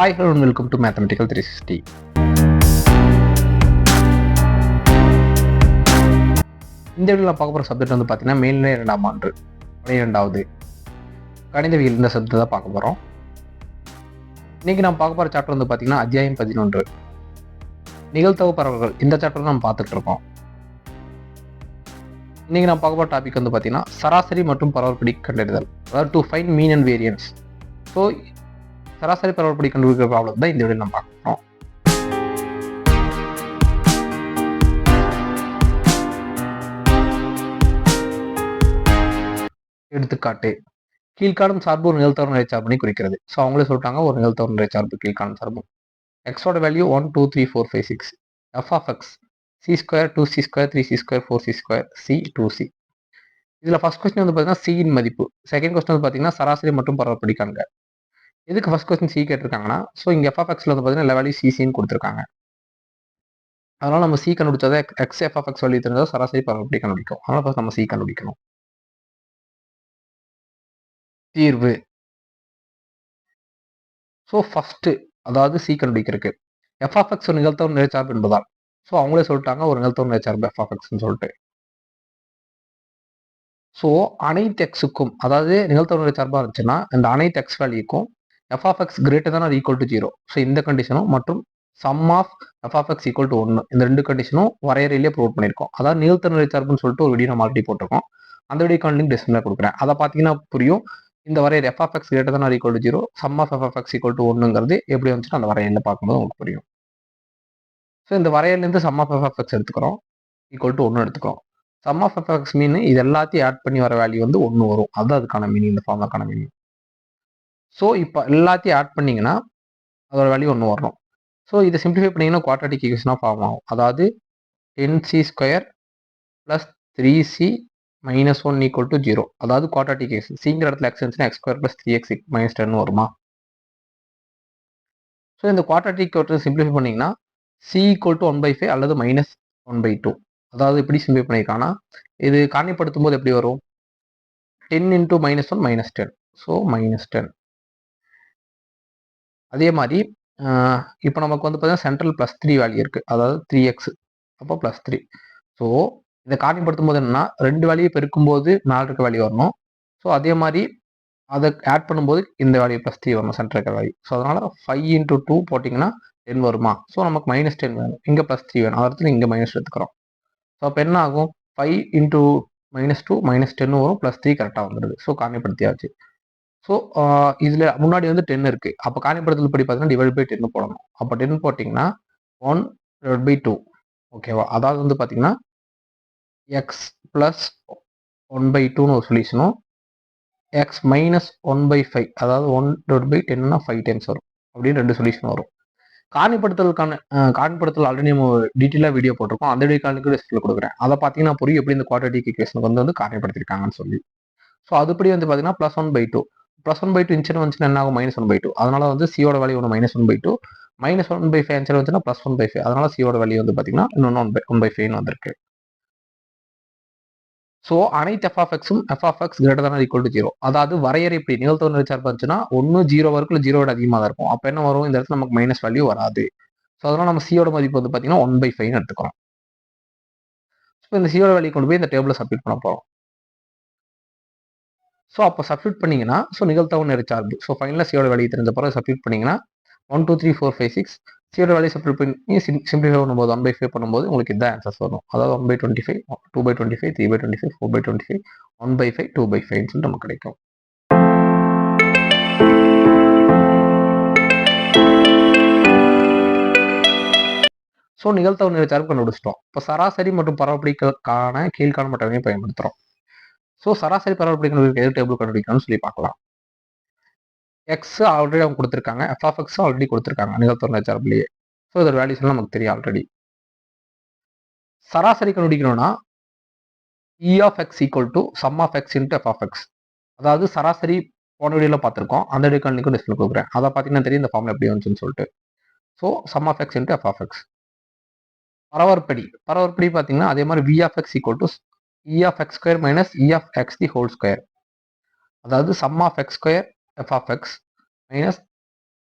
Hi hello welcome to mathematical three sixty இந்த வீடியோவில் பார்க்க போகிற சப்ஜெக்ட் வந்து பார்த்தீங்கன்னா மேல்நிலை இரண்டாம் ஆண்டு பன்னிரெண்டாவது கணிதவியல் இந்த சப்ஜெக்ட் தான் பார்க்க போகிறோம் இன்னைக்கு நம்ம பார்க்க போகிற சாப்டர் வந்து பார்த்தீங்கன்னா அத்தியாயம் பதினொன்று. நிகழ்த்தவு பரவல்கள் இந்த சாப்டர் நம்ம பார்த்துட்டு இருக்கோம். இன்னைக்கு நான் பார்க்க போகிற டாபிக் வந்து பார்த்தீங்கன்னா சராசரி மற்றும் பரவல்படி கண்டறிதல் அதாவது to find mean and variance so சராசரி பரவல்படி கண்டுபிடிக்கிற ப்ராப்ளம் தான் இந்த வீடியோ நம்ம பார்க்குறோம் எடுத்துக்காட்டு கீழ்காணும் சார்பு ஒரு நிகழ்த்தவர நிறை சார்பினை குறிக்கிறது. ஸோ அவங்களே சொல்லிட்டாங்க ஒரு நிகழ்த்தவர நிறை சார்பு கீழ்காணும் சார்பு. எக்ஸோட value one two three four five six F of X C square two C square three C square four C square C two C இதில் ஃபஸ்ட் கொஸ்டின் வந்து பார்த்தீங்கன்னா சியின் மதிப்பு. செகண்ட் கொஸ்டின் வந்து பார்த்தீங்கன்னா சராசரி மற்றும் பரவப்படி காண்க. எதுக்கு ஃபர்ஸ்ட் கொஸ்டின் சி கேட்டிருக்காங்கன்னா ஸோ இங்கே எஃப் ஆஃப் எக்ஸில் வந்து பார்த்தீங்கன்னா எல்லா வேலையும் சிசின்னு கொடுத்துருக்காங்க. அதனால் நம்ம சி கண்டுபிடிச்சதை எக்ஸ் எஃப் ஆஃப் எக்ஸ் சராசரி தெரிஞ்சா சராசரி பரவப்படி கண்டுபிடிக்கும்? அதனால் ஃபர்ஸ்ட் நம்ம சி கண்டுபிடிக்கணும். தீர்வு. ஸோ ஃபஸ்ட்டு அதாவது சி கண்டுபிடிக்கிறதுக்கு. எஃப் ஆஃப் எக்ஸ் ஒரு நிகழ்த்தவர் நிலைச்சார்பு என்பதால். ஸோ அவங்களே சொல்லிட்டாங்க ஒரு நிகழ்த்தவர் நிலைச்சார்பு எஃப் ஆஃப் சொல்லிட்டு. ஸோ அனைத்து எக்ஸுக்கும் அதாவது நிகழ்த்தவர் நிலைச்சார்பாக இருந்துச்சுன்னா இந்த அனைத்து X வேல்யூக்கும் F of X greater than equal to zero so இந்த கண்டிஷனும் மற்றும் sum of F of X equal to ஒன்று இந்த ரெண்டு கண்டிஷனும் வரையறையிலே ப்ரூவ் பண்ணியிருக்கோம். அதாவது நிகழ்த்தவர் நிலைச்சார்புன்னு சொல்லிட்டு ஒரு வீடியோ நம்ம ஆல்ரெடி போட்டிருக்கோம். அந்த வீடியோ லிங்க் டிஸ்கிரிப்ஷனில் கொடுக்குறேன். அதை பார்த்தீங்கன்னா புரியும். இந்த வரையறை எஃப் ஆஃப் எக்ஸ் கிரேட்டர் தான் equal to zero sum of F of X equal to ஒன்றுங்கிறது எப்படி வந்துச்சுன்னா அந்த வரையில பார்க்கும்போது உங்களுக்கு புரியும். ஸோ இந்த வரையிலேருந்து sum of F of X எடுத்துக்கிறோம். ஈக்குவல் டு ஒன்று எடுத்துக்கிறோம். Sum of F X mean இது எல்லாத்தையும் ஆட் பண்ணி வர வேல்யூ வந்து ஒன்று வரும். அதுதான் அதுக்கான மீனிங் இந்த ஃபார்முலாக்கான மீனிங் ஸோ இப்போ எல்லாத்தையும் ஆட் பண்ணிங்கன்னா அதோட வேல்யூ ஒன்று வரணும். ஸோ இதை சிம்பிளிஃபை பண்ணிங்கன்னா குவாட்ராட்டிக் ஈக்குவேஷனாக ஃபார்ம் ஆகும். அதாவது ten C square plus three C minus one equal to zero அதாவது குவாட்ராட்டிக் எக்ஸ் சிங்கிற இடத்துல எக்ஸ் இருந்துச்சுன்னா X square plus three X minus ten வருமா? ஸோ இந்த குவாட்ராட்டிக் சிம்பிளிஃபை பண்ணிங்கன்னா C equal to one by five அல்லது மைனஸ் ஒன் பை டூ அதாவது எப்படி சிம்பிளை பண்ணியிருக்காங்கன்னா இது காணிப்படுத்தும் போது எப்படி வரும்? Ten into minus one minus ten so minus ten அதே மாதிரி இப்போ நமக்கு வந்து பார்த்தீங்கன்னா சென்ட்ரல் ப்ளஸ் த்ரீ வேல்யூ இருக்குது அதாவது த்ரீ எக்ஸ் அப்போ ப்ளஸ் த்ரீ ஸோ இதை காணிப்படுத்தும் போது என்னென்னா ரெண்டு வேல்யூ பெருக்கும்போது மேலே இருக்க வேல்யூ வரணும். ஸோ அதே மாதிரி அதை ஆட் பண்ணும்போது இந்த வேல்யூ ப்ளஸ் த்ரீ வரணும் சென்டர் இருக்க வேல்யூ ஸோ அதனால் ஃபைவ் இன்டூ டூ போட்டிங்கன்னா டென் வருமா? ஸோ நமக்கு மைனஸ் டென் வேணும். இங்கே ப்ளஸ் த்ரீ வேணும். அதில் இங்கே மைனஸ் எடுத்துக்கிறோம். ஸோ அப்போ என்ன ஆகும்? Five into minus two minus டென்னு வரும். ப்ளஸ் த்ரீ கரெக்டாக வந்துடுது ஸோ காணிப்படுத்தியாச்சு ஸோ இதில் முன்னாடி வந்து டென் இருக்குது அப்போ காணிப்படுத்தல் படி பார்த்தீங்கன்னா டிவைட் பை டென்னு போடணும். அப்போ டென் போட்டிங்கன்னா ஒன் டிவைட் பை டூ ஓகேவா அதாவது வந்து பார்த்தீங்கன்னா எக்ஸ் ப்ளஸ் ஒன் பை டூன்னு ஒரு சொல்யூஷனும் X minus one by five அதாவது ஒன் டிவைட் பை டென்னா ஃபைவ் டென்ஸ் வரும். அப்படின்னு ரெண்டு சொல்யூஷன் வரும். காணிப்படுத்தலுக்கான காணிப்படுத்தல் ஆல்ரெடி நம்ம டீட்டெயிலாக வீடியோ போட்டிருக்கோம். அந்த வீடியோ காலுக்கு டிஸ்பிளே கொடுக்குறேன். அதை பார்த்தீங்கன்னா புரியும் எப்படி இந்த குவாட்ரேட்டிக் ஈக்குவேஷனுக்கு வந்து வந்து காணிப்படுத்திருக்காங்கன்னு சொல்லி. ஸோ அதுபடி வந்து பார்த்தீங்கன்னா plus one by two plus one by two இன்ச்சர் வந்துச்சுன்னா என்ன ஆகும் மைனஸ் ஒன் பை டூ அதனால வந்து சியோட வேல்யூ ஒன்று minus one by two minus one by five answer வந்துச்சுன்னா ப்ளஸ் ஒன் பை ஃபைவ் அதனால சியோட வேல்யூ வந்து பார்த்தீங்கன்னா இன்னொன்று ஒன் பை ஒன் பை ஃபைவ்னு வந்திருக்கு. ஸோ அனைத்து எஃப் ஆஃப் எக்ஸும் F of X greater than equal to zero அதாவது வரையறை இப்படி நிகழ்த்தவர் நிலைச்சார்பு இருந்துச்சுன்னா ஒன்று ஜீரோ வரைக்கும் ஜீரோ விட அதிகமாக தான் இருக்கும். அப்போ என்ன வரும்? இந்த இடத்துல நமக்கு மைனஸ் வேல்யூ வராது. ஸோ அதனால நம்ம சியோட மதிப்பு வந்து பார்த்தீங்கன்னா ஒன் பை ஃபைவ்னு எடுத்துக்கிறோம். ஸோ இந்த சியோட வேல்யூ கொண்டு போய் இந்த டேபிளில் சப்மிட் பண்ண போகிறோம் ஸோ அப்போ சப்ஸ்டியூட் பண்ணிங்கன்னா ஸோ நிகழ்த்தவன் சார்பு. ஸோ ஃபைனலாக சியோட வேலையை தெரிஞ்ச பிறகு சப்மிட் பண்ணிங்கன்னா one two three four five six சியோட வேலையை சப்ஸ்டியூட் பண்ணி சிம்பிளிஃபை பண்ணும்போது ஒன் பை ஃபைவ் பண்ணும்போது உங்களுக்கு இதான் ஆன்சர்ஸ் வரும். அதாவது one by twenty five two by twenty five three by twenty five four by twenty five one by five two by ஃபைவ்னு சொல்லிட்டு நமக்கு கிடைக்கும் ஸோ நிகழ்த்தவு நிலைச்சார்பு கண்டுபிடிச்சிட்டோம். இப்போ சராசரி மற்றும் பரவப்படிக்கான கீழ்காணப்பட்டவனையும் பயன்படுத்துகிறோம் ஸோ சராசரி பரவப்படிகளுக்கு எது டேபிள் கண்டுபிடிக்கணும்னு சொல்லி பார்க்கலாம். எக்ஸ் ஆல்ரெடி அவங்க கொடுத்துருக்காங்க. எஃப் ஆஃப் எக்ஸும் ஆல்ரெடி கொடுத்துருக்காங்க. நிகழ்த்தவு சார்பிலேயே. ஸோ இதோட வேல்யூஸ் எல்லாம் நமக்கு தெரியும் ஆல்ரெடி சராசரி கண்டுபிடிக்கணும்னா E of X equal to sum of X into F of X அதாவது சராசரி போன வீடியோவில் பார்த்துருக்கோம். அந்த வீடியோ கண்ணிக்கும் டிஸ்பிளே கொடுக்குறேன். அதை பார்த்தீங்கன்னா தெரியும் இந்த ஃபார்மில் எப்படி வந்துச்சுன்னு சொல்லிட்டு. So sum of X into F of X பரவற்படி. பரவற்படி பார்த்தீங்கன்னா அதே மாதிரி V of X equal to E of X square minus E of X the whole square அதாவது sum of X square F of X minus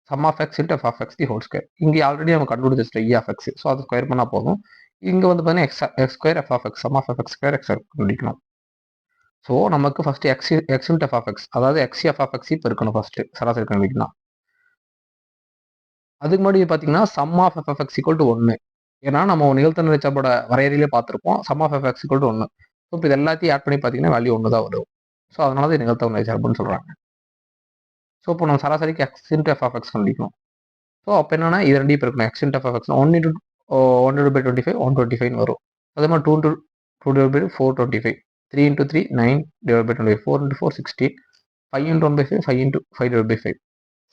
sum of X into F of X the whole square இங்கே already நம்ம கண்டுபிடிச்சிட்டோம் E of X so அது square பண்ணால் போதும். இங்கே வந்து பார்த்தீங்கன்னா X X square F of X sum of F X square X கண்டுபிடிக்கணும் ஸோ நமக்கு first X X into F of X அதாவது எக்ஸ் எஃப் ஆஃப் எக்ஸ் இப்போ இருக்கணும் ஃபஸ்ட்டு சராசரி கண்டுபிடிக்கலாம். அதுக்கு முன்னாடி பார்த்தீங்கன்னா sum of F F X equal to ஒன்று ஏன்னா நம்ம நிகழ்த்தன நிச்சயப்போட வரையறையிலே பார்த்துருப்போம். Sum of F X equal to ஒன்று இப்போ இது எல்லாத்தையும் ஆட் பண்ணி பார்த்தீங்கன்னா வேல்யூ ஒன்று தான் வரும் ஸோ அதனால தான் நிகழ்த்தவனை சார்புன்னு சொல்கிறாங்க ஸோ இப்போ நம்ம சராசரிக்கு X into F of X கண்டிக்கணும். So அப்போ என்னன்னா இது ரெண்டு இப்போ இருக்கணும். X into F of X one into one divide by twenty five one twenty five வரும். அதே மாதிரி two two two divide by four twenty five three into three nine divide by twenty four into four sixteen five into one by five five into five divide by five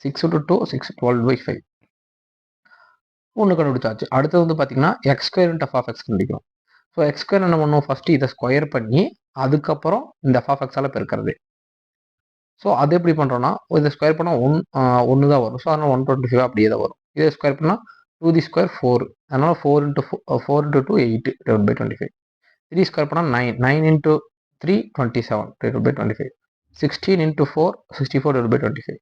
six into two six twelve by five ஒன்று கண்டுபிடிச்சாச்சு. அடுத்தது வந்து பார்த்தீங்கன்னா X square into F of X கண்டுபிடிக்கும் so X square என்ன பண்ணும் first இதை square பண்ணி அதுக்கப்புறம் இந்த எஃப் ஆஃப் எக்ஸால் பெருக்கிறது. ஸோ அது எப்படி பண்ணுறோன்னா இதை ஸ்கொயர் பண்ணால் ஒன் ஒன்று தான் வரும். ஸோ அதனால் ஒன் டுவெண்ட்டி ஃபைவ் அப்படியே தான் வரும். இதை ஸ்கொயர் பண்ணால் டூ தி ஸ்கொயர் ஃபோர் அதனால் four into four four into two eight divide by twenty five three square பண்ணால் nine nine into three twenty seven divide by twenty five sixteen into four sixty four divide by twenty five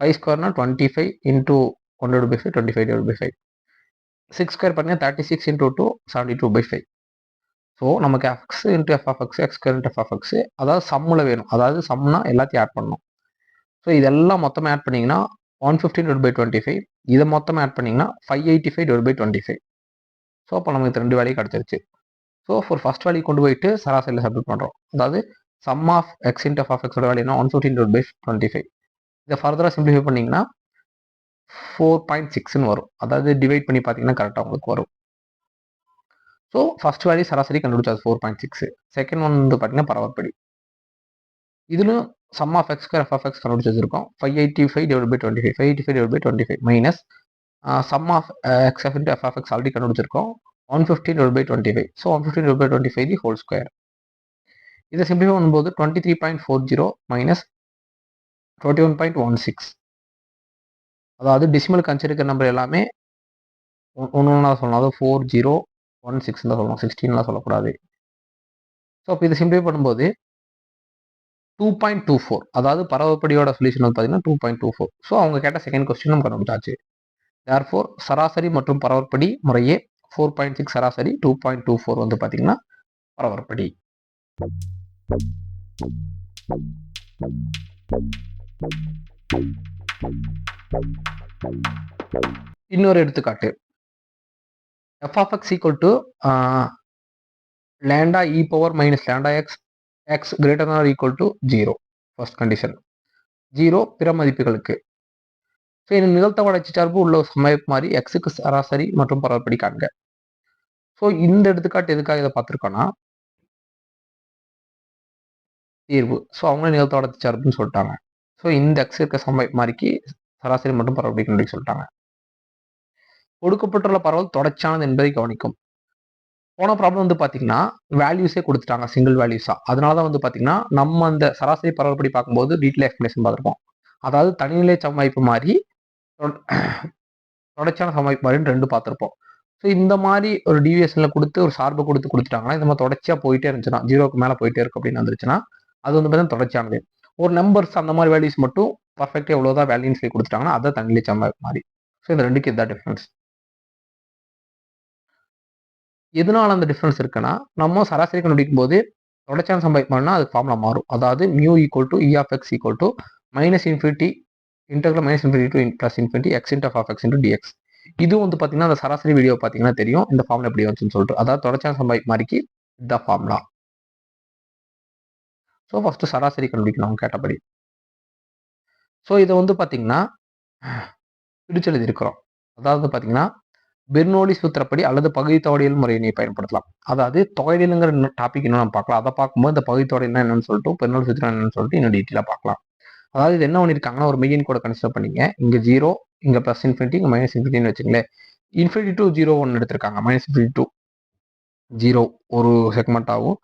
five ஸ்கொயர்னா twenty five into one divide by five twenty five divide by five six square பண்ணால் thirty six into two seventy two by five so நமக்கு X into F of X X square F of X அதாவது சம்மில் வேணும். அதாவது சம்னா எல்லாத்தையும் add பண்ணணும். So இதெல்லாம் மொத்தமாக ஆட் பண்ணிங்கன்னா one fifteen divide by twenty five இதை மொத்தமாக ஆட் பண்ணிங்கன்னா five eighty five divide by twenty five so அப்போ நமக்கு ரெண்டு வேலையும் கிடச்சிருச்சு. ஸோ ஃபோர் ஃபஸ்ட் வேலையை கொண்டு போயிட்டு சராசரியில் சப்மிட் பண்ணுறோம் அதாவது sum of X into F of எக்ஸோட வேலைனா one fifteen divide by twenty five இதை ஃபர்தராக சிம்பிளிஃபை பண்ணிங்கன்னா ஃபோர் பாயிண்ட் சிக்ஸ்னு வரும். அதாவது டிவைட் பண்ணி பார்த்தீங்கன்னா கரெக்டாக உங்களுக்கு வரும். ஸோ ஃபர்ஸ்ட் வேல்யூ சராசரி கண்டுபிடிச்சது four point six second one வந்து பார்த்தீங்கன்னா பரவற்படி. இதிலும் sum of X F of X கண்டுபிடிச்சு வச்சிருக்கோம் five eighty five divide by twenty five five eighty five divide by twenty five minus sum of X F into F of X already கண்டுபிடிச்சிருக்கோம். One fifty divide by twenty five so one fifty divide by twenty five the whole square இதை simplify பண்ணும்போது twenty three point four zero minus twenty one point one six அதாவது decimal consider number எல்லாமே ஒன்று ஒன்றா சொல்லணும். அதாவது four zero one six தான் சொல்லணும். சிக்ஸ்டீன்லாம் சொல்லக்கூடாது. ஸோ அப்போ இதை சிம்பிளை பண்ணும்போது டூ பாயிண்ட் டூ ஃபோர் அதாவது பரவப்படியோட சொல்யூஷன் வந்து பார்த்தீங்கன்னா two point two four so அவங்க கேட்ட செகண்ட் கொஸ்டின் நம்ம கண்டுபிடிச்சாச்சு தேர் ஃபோர் சராசரி மற்றும் பரவற்படி முறையே ஃபோர் பாயிண்ட் சிக்ஸ் சராசரி டூ பாயிண்ட் டூ ஃபோர் வந்து பார்த்தீங்கன்னா பரவற்படி. இன்னொரு எடுத்துக்காட்டு. F of X equal to lambda E power minus lambda X X greater or equal to zero first condition zero பிற மதிப்புகளுக்கு. ஸோ இந்த நிகழ்த்த சார்பு உள்ள சமய மாதிரி எக்ஸுக்கு சராசரி மற்றும் பரவப்படி காண்க. ஸோ இந்த எடுத்துக்காட்டு எதுக்காக இதை பார்த்துருக்கோன்னா தீர்வு. ஸோ அவங்களே நிகழ்த்த சார்புன்னு சொல்லிட்டாங்க. ஸோ இந்த எக்ஸ் இருக்க சமய மாதிரிக்கு சராசரி மற்றும் பரவப்படி கண்டுபிடிக்க சொல்லிட்டாங்க. கொடுக்கப்பட்டுள்ள பரவல் தொடர்ச்சியானது என்பதை கவனிக்கும். போன ப்ராப்ளம் வந்து பார்த்தீங்கன்னா வேல்யூஸே கொடுத்துட்டாங்க சிங்கிள் வேல்யூஸாக அதனால தான் வந்து பார்த்தீங்கன்னா நம்ம அந்த சராசரி பரவல்படி பார்க்கும்போது டீட்டெயில் எக்ஸ்பிளேஷன் பார்த்துருப்போம். அதாவது தனிநிலை சமவாய்ப்பு மாதிரி தொடர்ச்சியான சமவாய்ப்பு மாதிரின்னு ரெண்டு பார்த்துருப்போம். ஸோ இந்த மாதிரி ஒரு டிவியேஷனில் கொடுத்து ஒரு சார்பை கொடுத்து கொடுத்துட்டாங்கன்னா இந்த மாதிரி தொடர்ச்சியாக போயிட்டே இருந்துச்சுன்னா ஜீரோக்கு மேலே போயிட்டே இருக்கு அப்படின்னு வந்துருச்சுன்னா அது வந்து பார்த்தீங்கன்னா தொடர்ச்சியானது. ஒரு நம்பர்ஸ் அந்த மாதிரி வேல்யூஸ் மட்டும் பர்ஃபெக்டாக எவ்வளோதான் வேல்யூன்னு சொல்லி கொடுத்துட்டாங்கன்னா அதை தனிநிலை சமவாய்ப்பு மாதிரி ஸோ இந்த ரெண்டுக்கு இதுதான் டிஃப்ரென்ஸ் எதனால அந்த டிஃப்ரென்ஸ் இருக்குன்னா நம்ம சராசரி கண்டுபிடிக்கும் போது தொடர்ச்சியான சம்பாதிப்போம்னா அது ஃபார்முலா மாறும். அதாவது mu equal to E of X equal to minus infinity integral minus infinity to plus infinity X into of X into DX இதுவும் வந்து பார்த்தீங்கன்னா அந்த சராசரி வீடியோ பார்த்தீங்கன்னா தெரியும். இந்த ஃபார்முலா எப்படி வந்துச்சுன்னு சொல்லிட்டு. அதாவது தொடர்ச்சியான சம்பாதிப்பு மாதிரிக்கு இந்த ஃபார்முலா ஸோ ஃபஸ்ட்டு சராசரி கண்டுபிடிக்கணும் அவங்க கேட்டபடி. ஸோ இதை வந்து பார்த்தீங்கன்னா பிடிச்செழுதி இருக்கிறோம் அதாவது பார்த்தீங்கன்னா பெர்னோலி சூத்திரப்படி அல்லது பகுதி தொகையியல் முறையை நீ பயன்படுத்தலாம். அதாவது தொகையிலுங்கிற டாபிக் இன்னும் நம்ம பார்க்கலாம். அதை பார்க்கும்போது இந்த பகுதி தொகையில்னா என்னன்னு சொல்லிட்டு பெர்னோலி சூத்திரம் என்னன்னு சொல்லிட்டு இன்னும் டீட்டெயிலாக பார்க்கலாம். அதாவது இது என்ன பண்ணியிருக்காங்கன்னா ஒரு மெயின் கூட கன்சிடர் பண்ணிங்க. இங்கே ஜீரோ இங்கே ப்ளஸ் இன்ஃபினிட்டி இங்கே மைனஸ் இன்ஃபினிட்டின்னு வச்சுங்களேன் இன்ஃபினிட்டி டூ ஜீரோ ஒன்று எடுத்திருக்காங்க. மைனஸ் இன்ஃபினிட்டி டூ ஜீரோ ஒரு செக்மெண்ட் ஆகும்.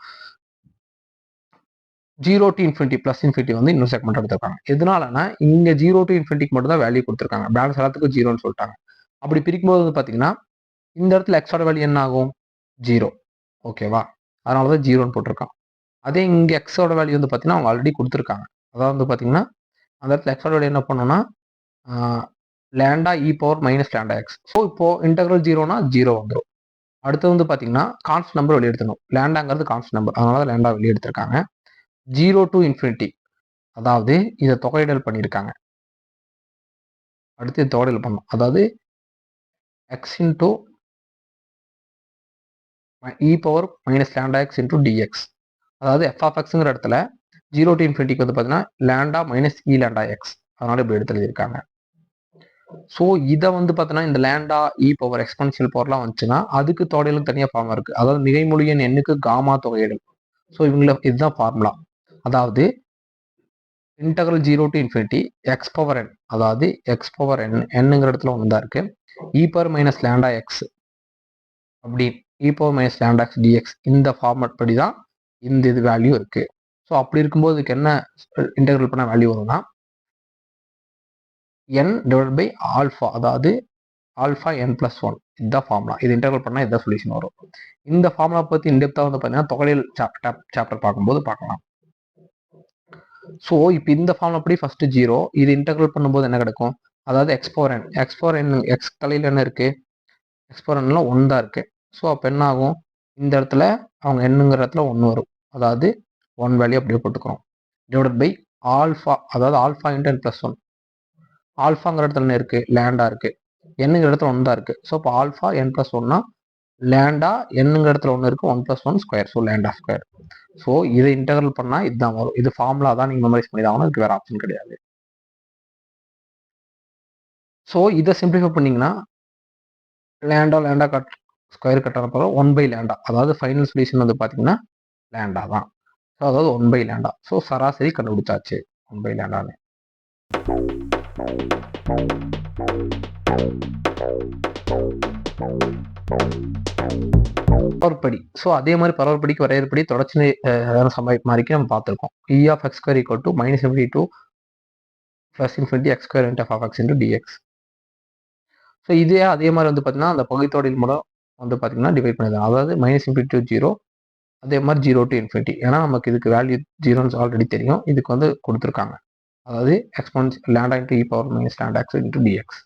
Zero to infinity plus infinity வந்து இன்னும் செக்மெண்ட் எடுத்திருக்காங்க. எதனாலனா இங்கே ஜீரோ டு இன்ஃபினிட்டிக்கு மட்டும் தான் வேல்யூ கொடுத்துருக்காங்க. பேலன்ஸ் எல்லாத்துக்கும் ஜீரோன்னு சொல்லிட்டாங்க. அப்படி பிரிக்கும்போது வந்து பார்த்தீங்கன்னா இந்த இடத்துல எக்ஸோட வேல்யூ என்ன ஆகும் ஜீரோ ஓகேவா அதனால தான் ஜீரோன்னு போட்டிருக்கான். அதே இங்கே எக்ஸோட வேல்யூ வந்து பார்த்தீங்கன்னா அவங்க ஆல்ரெடி கொடுத்துருக்காங்க. அதாவது வந்து பார்த்தீங்கன்னா அந்த இடத்துல எக்ஸோட வேல்யூ என்ன பண்ணோம்னா lambda E power minus lambda X so இப்போ இன்டெக்ரல் ஜீரோனா ஜீரோ வந்துடும் அடுத்து வந்து பார்த்தீங்கன்னா கான்ஸ்ட் நம்பர் வெளியெடுத்தணும் லேண்டாங்கிறது கான்ஸ்ட் நம்பர் அதனால தான் லேண்டா வெளியெடுத்திருக்காங்க. ஜீரோ டு இன்ஃபினிட்டி அதாவது இதை தொகையிடல் பண்ணியிருக்காங்க. அடுத்து தொகையிடல் பண்ணணும். அதாவது X into E power minus lambda X into DX அதாவது எஃப் ஆஃப் எக்ஸுங்கிற இடத்துல ஜீரோ டு இன்ஃபினிட்டிக்கு வந்து பார்த்தீங்கன்னா lambda minus E e lambda X அதனால இப்படி எடுத்து எழுதியிருக்காங்க. ஸோ இதை வந்து பார்த்தீங்கன்னா இந்த லேண்டா இ பவர் எக்ஸ்பென்சியல் பவர்லாம் வந்துச்சுன்னா அதுக்கு தொகையிலும் தனியாக ஃபார்மா இருக்குது அதாவது மிகைமொழியின் எண்ணுக்கு காமா தொகையிடல் ஸோ இவங்கள இதுதான் ஃபார்முலா அதாவது integral zero to infinity X power N அதாவது எக்ஸ் பவர் என் என்னங்கிற இடத்துல ஒன்று தான் இருக்குது E power minus lambda X அப்படி E power minus lambda X DX இந்த ஃபார்மட் படி தான் இந்த இது வேல்யூ இருக்கு. ஸோ அப்படி இருக்கும்போது இதுக்கு என்ன இன்டெகிரல் பண்ண வேல்யூ வரும்னா என் டிவைட் பை ஆல்ஃபா அதாவது ஆல்ஃபா என் பிளஸ் ஒன் இதுதான் ஃபார்முலா இது இன்டெகிரல் பண்ணால் இதான் சொல்யூஷன் வரும். இந்த ஃபார்முலா பற்றி இன்டெப்த்தாக வந்து பார்த்தீங்கன்னா தொகையில் சாப்டர் சாப்டர் பார்க்கும்போது பார்க்கலாம். ஸோ இப்போ இந்த ஃபார்முலா படி ஃபர்ஸ்ட் ஜீரோ இது இன்டெகிரல் பண்ணும்போது என்ன கிடைக்கும்? அதாவது எக்ஸ்போரன் என் என் எக்ஸ் கலையில் என்ன இருக்குது எக்ஸ்போர் என்லாம் தான் இருக்குது ஸோ அப்போ என்ன ஆகும்? இந்த இடத்துல அவங்க என்னங்கிற இடத்துல ஒன்று வரும். அதாவது ஒன் வேல்யூ அப்படியே போட்டுக்கிறோம். டிவைட் பை ஆல்ஃபா அதாவது alpha into N plus one ஆல்ஃபாங்கிற இடத்துல என்ன இருக்குது லேண்டாக இருக்குது என்னங்கிற இடத்துல ஒன் தான் இருக்குது ஸோ இப்போ ஆல்ஃபா என் ப்ளஸ் ஒன்னா லேண்டா என்னங்கிற இடத்துல ஒன்று இருக்குது one plus one square so lambda square so இதை இன்டகிரல் பண்ணால் இதுதான் வரும். இது ஃபார்முலா தான் நீங்கள் மெமரைஸ் பண்ணி தான் இதுக்கு வேறு ஆப்ஷன் கிடையாது. ஸோ இதை சிம்பிளிஃபை பண்ணிங்கன்னா லேண்டா லேண்டா கட் ஸ்கொயர் கட்டான பிறகு ஒன் பை லேண்டா அதாவது ஃபைனல் சொல்யூஷன் வந்து பார்த்தீங்கன்னா லேண்டா தான். ஸோ அதாவது ஒன் பை லேண்டா ஸோ சராசரி கண்டுபிடிச்சாச்சு ஒன் பை லேண்டான்னு பரவற்படி ஸோ அதே மாதிரி பரவற்படிக்கு வரையறுபடி தொடர்ச்சி சம்பா மாதிரிக்கு நம்ம பார்த்துருக்கோம் E of X square equal to minus infinity to plus infinity X square int of X into dx so இதே அதே மாதிரி வந்து பார்த்தீங்கன்னா அந்த பகுத்தொடரின் மூலம் வந்து பார்த்தீங்கன்னா டிவைட் பண்ணிடலாம் அதாவது மைனஸ் இன்ஃபினிட்டி டு ஜீரோ அதே மாதிரி ஜீரோ டு இன்ஃபினிட்டி ஏன்னா நமக்கு இதுக்கு வேல்யூ ஜீரோன்னு ஆல்ரெடி தெரியும். இதுக்கு வந்து கொடுத்துருக்காங்க. அதாவது exponents lambda into E power minus lambda X into dx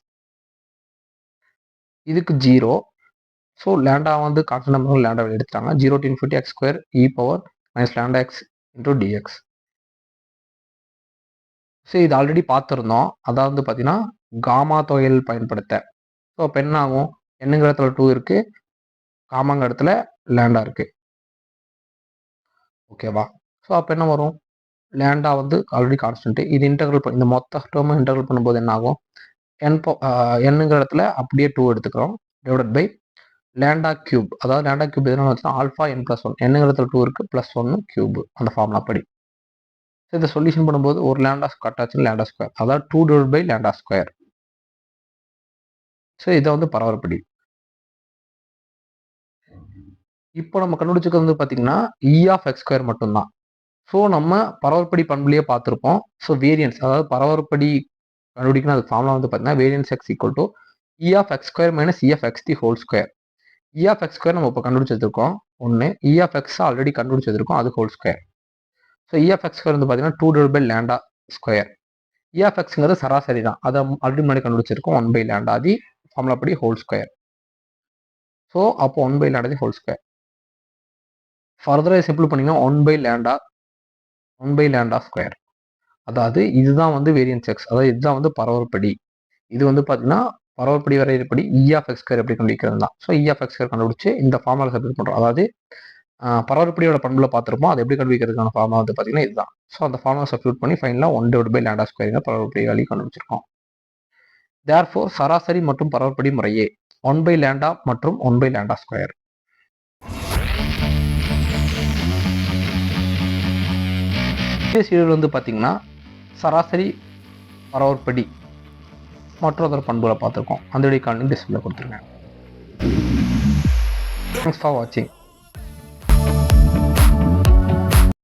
இதுக்கு ஜீரோ ஸோ லேண்டா வந்து கான்ஸ்டன்ட் நம்பர் லேண்டா எடுத்துட்டாங்க. Zero to infinity X square E power minus lambda X into dx so இது ஆல்ரெடி பார்த்துருந்தோம். அதாவது பார்த்தீங்கன்னா காமா தொகையில் பயன்படுத்த so அப்போ என்ன ஆகும். என்னங்கிற இடத்துல டூ இருக்குது காமாங்க இடத்துல லேண்டா இருக்குது ஓகேவா ஸோ அப்போ என்ன வரும்? லேண்டா வந்து ஆல்ரெடி கான்ஸ்டன்ட் இது இன்டெகிரல் பண்ணி இந்த மொத்த டேர்மும் இன்டெகிரல் பண்ணும்போது என்ன ஆகும்? என் என்னங்கிற இடத்துல அப்படியே டூ எடுத்துக்கிறோம். டிவைடட் பை லேண்டா கியூப் அதாவது லேண்டா கியூப் எதுனா வச்சுன்னா ஆல்ஃபா என் ப்ளஸ் ஒன் என்னங்கிற இடத்துல டூ இருக்கு ப்ளஸ் ஒன்று கியூப் அந்த ஃபார்முலா படி. ஸோ இதை சொல்யூஷன் பண்ணும்போது ஒரு லேண்டா கட் ஆச்சுன்னு லேண்டா ஸ்கொயர் அதாவது two divide by lambda square so இதை வந்து பரவற்படி. இப்போ நம்ம கண்டுபிடிச்சது வந்து பார்த்தீங்கன்னா E e of X square மட்டும்தான். ஸோ நம்ம பரவற்படி பண்புலேயே பார்த்துருப்போம் ஸோ வேரியன்ஸ் அதாவது பரவற்படி கண்டுபிடிக்கணும். E e அது ஃபார்முலா வந்து பார்த்தீங்கன்னா variance X equal to E of X square minus E of X the whole square E of X square நம்ம இப்போ கண்டுபிடிச்சிருக்கோம் ஒன்று இ ஆஃப் எக்ஸ் ஆல்ரெடி கண்டுபிடிச்சிருக்கோம் அது whole square so E of X square வந்து பார்த்தீங்கன்னா two divide by lambda square E of எக்ஸ்ங்கிறது சராசரி தான் அதை ஆல்ரெடி முன்னாடி கண்டுபிடிச்சிருக்கோம். ஒன் பை லேண்டா அது ஃபார்முலா படி ஹோல் ஸ்கொயர் ஸோ அப்போ one by lambda whole square ஃபர்தராக சிம்பிள் பண்ணிங்கன்னா one by lambda one by lambda square அதாவது இதுதான் வந்து வேரியன்ஸ் எக்ஸ் அதாவது இதுதான் வந்து பரவற்படி இது வந்து பார்த்தீங்கன்னா பரவற்படி வரையறப்படி E e of X square எப்படி கண்டுபிடிக்கிறது தான் so E e of X square கண்டுபிடிச்சு இந்த ஃபார்முலா சப்மிட் பண்ணுறோம் அதாவது பரவற்படியோட பண்புல பார்த்துருப்போம் அதை எப்படி கண்டுபிடிக்கிறதுக்கான ஃபார்முலா வந்து பார்த்தீங்கன்னா இதுதான். ஸோ அந்த ஃபார்முலா சப்ஸ்டியூட் பண்ணி ஃபைனலாக one divide by lambda square பரவற்படி வேலையை கண்டுபிடிச்சிருக்கோம். தேர்ஃபோர் சராசரி மற்றும் பரவற்படி முறையே ஒன் பை லேண்டா மற்றும் one by lambda square serial வந்து பார்த்தீங்கன்னா சராசரி பரவற்படி மற்றொரு பண்புகளை பார்த்துருக்கோம். அந்த வீடியோ டிஸ்பிளே கொடுத்துருங்க தேங்க்ஸ் ஃபார் வாட்சிங்